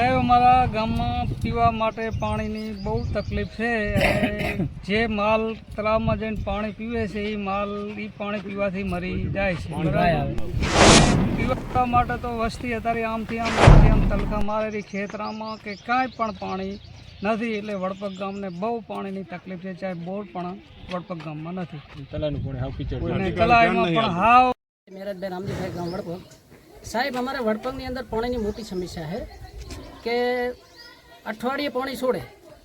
સાહેબ અમારા ગામમાં પીવા માટે પાણીની બહુ તકલીફ છે અને જે માલ તળાવમાં જઈને પાણી પીવે છે એ માલ એ પાણી પીવાથી મરી જાય છે. પીવા માટે તો વસ્તી અત્યારે આમથી આમ આમ તલખા મારેલી ખેતરામાં કે કાંઈ પણ પાણી નથી એટલે વડપગ ગામને બહુ પાણીની તકલીફ છે ચાહે બોર પણ વડપગ ગામમાં નથી. તલાઈમાં પણ હાવ મેરજભાઈ રામજીભાઈ ગામ વડપગ સાહેબ અમારે વડપગની અંદર પાણીની મોટી સમસ્યા છે. કે અઠવાડિયે પાણી છોડે,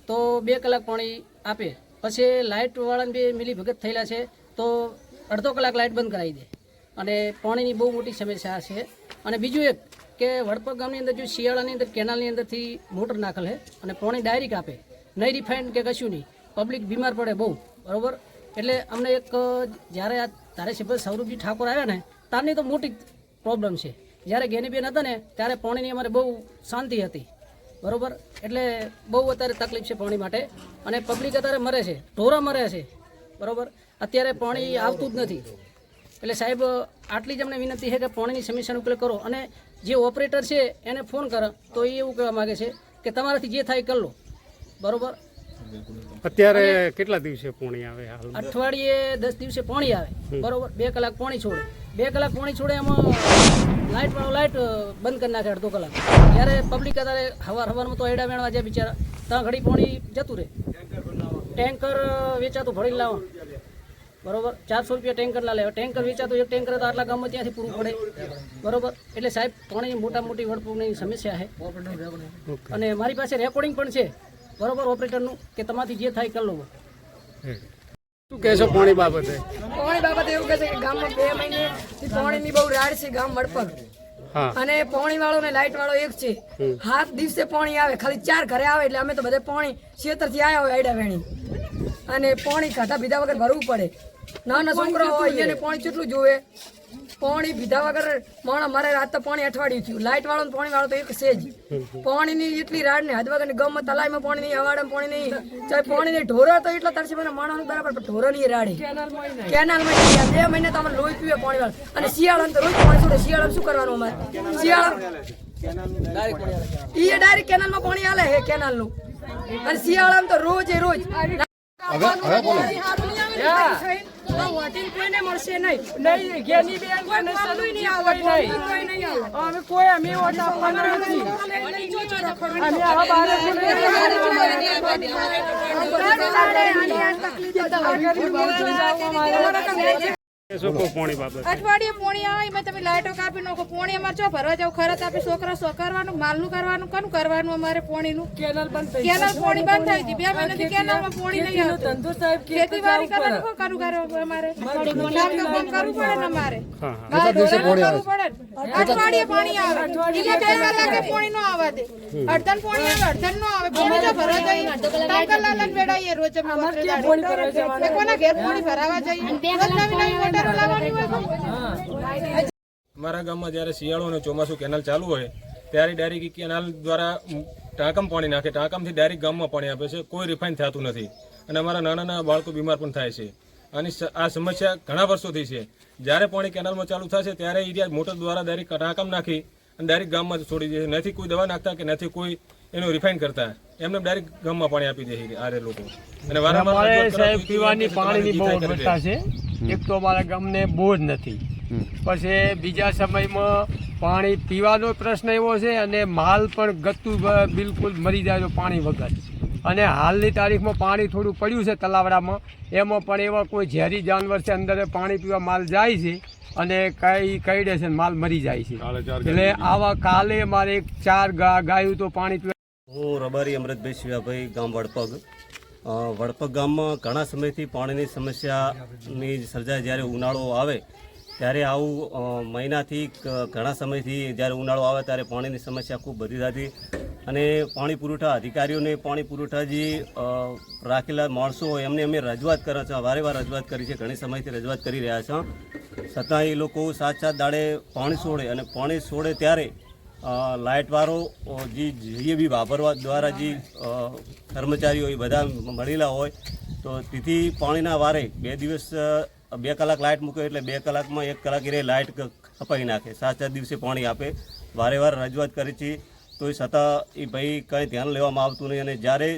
તો બે કલાક પાણી આપે. પછી લાઇટવાળાને બી મિલી ભગત થયેલા છે, તો અડધો કલાક લાઇટ બંધ કરાવી દે. અને પાણીની બહુ મોટી સમસ્યા છે. અને બીજું એક કે વડપગ ગામની અંદર જો શિયાળાની અંદર, કેનાલની અંદરથી મોટર નાખેલ છે અને પાણી ડાયરેક્ટ આપે. નહીં રિફાઇન્ડ કે કશું નહીં. પબ્લિક બીમાર પડે બહુ, બરાબર? એટલે અમને એક, જ્યારે આ ધારાસભ્ય સૌરભજી ઠાકોર આવ્યા ને, તારની તો મોટી પ્રોબ્લેમ છે. જ્યારે ગેનીબેન હતા ને, ત્યારે પાણીની અમારે બહુ શાંતિ હતી. બરોબર? એટલે બહુ અત્યારે તકલીફ છે પાણી માટે. અને પબ્લિક અત્યારે મરે છે. ઢોરા મરે છે. બરોબર? અત્યારે પાણી આવતું જ નથી. એટલે સાહેબ, આટલી જ અમને વિનંતી છે કે પાણીની સમસ્યાનો ઉકેલ કરો. અને જે ઓપરેટર છે, એને ફોન કરો. તો એ એવું કહેવા માગે છે કે તમારાથી જે થાય કરી લો. બરોબર? અત્યારે કેટલા દિવસે પોણી આવે અઠવાડિયે દસ દિવસે પાણી આવે. બરોબર. બે કલાક પોણી છોડે. બે કલાક પોણી છોડે એમાં લાઇટ વાળો લાઇટ બંધ કરી નાખે અડધો કલાક. ત્યારે પબ્લિક અત્યારે હવાર હવારમાં તો એડા વેણવા જાય બિચારા. ત્યાં ઘડી પોણી જતું રહે. ટેન્કર વેચાતું ભરીને લાવવાનું બરોબર. ચારસો રૂપિયા ટેન્કર ના લેવા. ટેન્કર વેચાતું એક ટેન્કર તો આટલા ગામમાં ત્યાંથી પૂરું પડે. બરોબર. એટલે સાહેબ પાણી મોટા મોટી વડપૂરની સમસ્યા છે. અને મારી પાસે રેકોર્ડિંગ પણ છે. બરોબર ઓપરેટરનું કે તમારાથી જે થાય કરી લો. શું કહેશો પાણી બાબતે? પાણી બાબતે એવું કહે છે કે ગામમાં બે મહિને પાણીની બહુ રાડ છે ગામ વડપગ અને પાણી વાળો ને લાઇટ વાળો એક છે. હાથ દિવસે પાણી આવે ખાલી ચાર ઘરે આવે એટલે અમે તો બધે પાણી છેતરથી આવ્યા હોય આડા વેણી. અને પાણી ખાધા પીધા વગર ભરવું પડે. નાના છોકરા હોય એને પાણી કેટલું જોવે? પાણી પીધા વગર માણસ મારે રાત તો પાણી અઠવાડિયું થયું. લાઇટ વાળો પાણી વાળો તો એક છે જ. પાણીની એટલી રાડ ને હદ વગર ગમ તલાઈમાં પાણી નહીં હવાડામાં પાણી નહીં ચાહે પાણી નહીં ઢોરો તો એટલો તરસે મને માણસ બરાબર પણ ઢોરો નહીં રાડી કેનાલમાં બે મહિને તો અમે લોહી પીવે પાણી વાળા. અને શિયાળામાં તો રોજ પાણી છોડે. શિયાળામાં શું કરવાનું અમારે? શિયાળા ઈ ડાયરેક્ટ કેનાલમાં પાણી આલે હે કેનાલનું. અને શિયાળામાં તો રોજ એ રોજ. હવે કોઈને મળશે નહીં નહીં ઘેરની બેન કોઈ માલુય નહીં આવે કોઈ નહીં આવે અમે કોઈ અમે અઠવાડિયે પોણી આવે એમાં તમે લાઈટો કાપી નાખો. પોણી અમારે ચો ભરવા જાવ ખરત આપી છોકરા સો કરવાનું? માલનું કરવાનું? કનું કરવાનું અમારે પોણીનું? કેનાલ બંધ કેનાલ પોણી બંધ થઈ હતી બે મહિનાથી કેનાલમાં પોણી નહીં આવતું. ધંધો સાહેબ ખેતીવાડી કરવાનું શું કરવું કરે અમારે? કામ કરવું પડે ને અમારે. હા બાર ઢોરાનું કરવું પડે. અઠવાડિયે પાણી આવે. એમાં બે કલાકે પોણી નો આવવા દે? અડધન પોણી આવે અડધન નો આવે. પોણી જો ભરવા જઈએ રોજ અમે. એ કોના ઘેર પોણી ભરાવા જઈએ? રોજ નવી નવી અમારા ગામમાં જ્યારે શિયાળો અને ચોમાસું કેનાલ ચાલુ હોય ત્યારે ડાયરેક્ટ કેનાલ દ્વારા ટાંકમ પાણી નાખે. ટાંકમથી ડાયરેક્ટ ગામમાં પાણી આપે છે. કોઈ રિફાઇન થતું નથી. અને અમારા નાના નાના બાળકો બીમાર પણ થાય છે. અને આ સમસ્યા ઘણા વર્ષોથી છે. જ્યારે પાણી કેનાલમાં ચાલુ થશે ત્યારે એરિયા મોટર દ્વારા ડાયરેક્ટ ટાંકમ નાખી અને ડાયરેક્ટ ગામમાં છોડી દે છે. નથી કોઈ દવા નાખતા કે નથી કોઈ એનું રિફાઇન કરતા. એમને ડાયરેક્ટ ગામમાં પાણી આપી દે છે આરે લોકો. અને વારંવાર સાહેબ પીવાની પાણીની બહુ. છે. એક તો અમારા ગામને બોર નથી. પછી બીજા સમયમાં પાણી પીવાનો પ્રશ્ન એવો છે અને માલ પણ ગતું બિલકુલ મરી જાય છે પાણી વગર. અને હાલની તારીખમાં પાણી થોડું પડ્યું છે તલાવડામાં. એમાં પણ એવા કોઈ ઝેરી જાનવર છે અંદર પાણી પીવા માલ જાય છે અને કઈ કઈડે છે ને માલ મરી જાય છે. એટલે આવા કાલે મારે એક ચાર ગાયું તો પાણી પીવા હું રબારી અમૃતભાઈ શિવાભાઈ ગામ વડપગ. અ, વડપગ ગામમાં ઘણા સમયથી પાણીની સમસ્યાની સર્જાય જ્યારે ઉનાળો આવે ત્યારે આવું મહિનાથી ઘણા સમયથી જ્યારે ઉનાળો આવે ત્યારે પાણીની સમસ્યા ખૂબ વધી હતી અને પાણી પુરવઠા અધિકારીઓને પાણી પુરવઠા જે રાખેલા માણસો હોય એમને અમે રજૂઆત કર્યા છે વારે વાર રજૂઆત કરી છે ઘણી સમયથી રજૂઆત કરી રહ્યા છે. છતાં એ લોકો સાત સાત દાડે પાણી છોડે અને પાણી છોડે ત્યારે લાઇટવાળો જે જે બી વાપરવા દ્વારા જે કર્મચારીઓ એ બધા મળેલા હોય, તો તેથી પાણીના વારે બે દિવસ બે કલાક લાઇટ મૂકે એટલે બે કલાકમાં એક કલાક એ લાઇટ કપાઈ નાખે. સાત સાત દિવસે પાણી આપે. વારે વાર રજૂઆત કરી છે. એ છતાં એ ભાઈ કંઈ ધ્યાન લેવામાં આવતું નહીં અને જ્યારે